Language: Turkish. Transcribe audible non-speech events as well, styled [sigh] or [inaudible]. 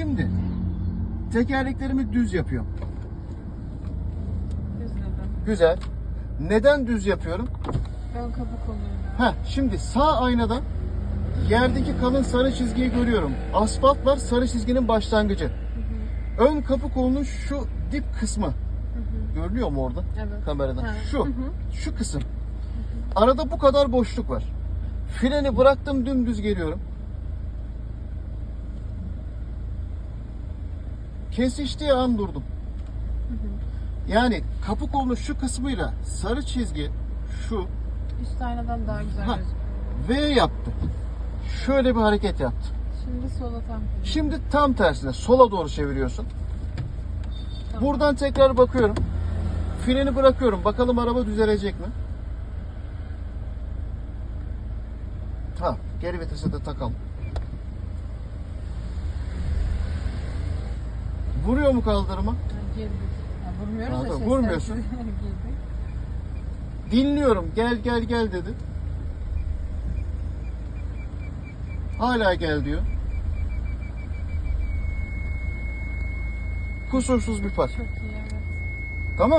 Şimdi tekerleklerimi düz yapıyorum. Güzel. Neden düz yapıyorum? Ön kabuk oluyor. Ha, şimdi sağ aynadan yerdeki kalın sarı çizgiyi görüyorum. Asfalt var, sarı çizginin başlangıcı. Ön kapı kolunun şu dip kısmı. Görünüyor mu orada? Evet. Kameradan. Ha. Şu, Hı hı. şu kısım. Arada bu kadar boşluk var. Freni bıraktım dümdüz geliyorum. Kesiştiği an durdum. Yani kapı kolunun şu kısmıyla sarı çizgi şu Üst aynadan daha güzel Ha. gözüküyor. V yaptı. Şöyle bir hareket yaptı. Şimdi sola tam. Şimdi tam tersine sola doğru çeviriyorsun. Tamam. Buradan tekrar bakıyorum. Freni bırakıyorum. Bakalım araba düzelecek mi? Tamam. Geri vitese de takalım. Vuruyor mu kaldırıma? Girdik. Ya, vurmuyoruz Ha, ya. vurmuyorsun. [laughs] Girdik. Dinliyorum. Gel gel gel dedi. Hala gel diyor. Kusursuz bir park. Çok iyi evet. Tamam.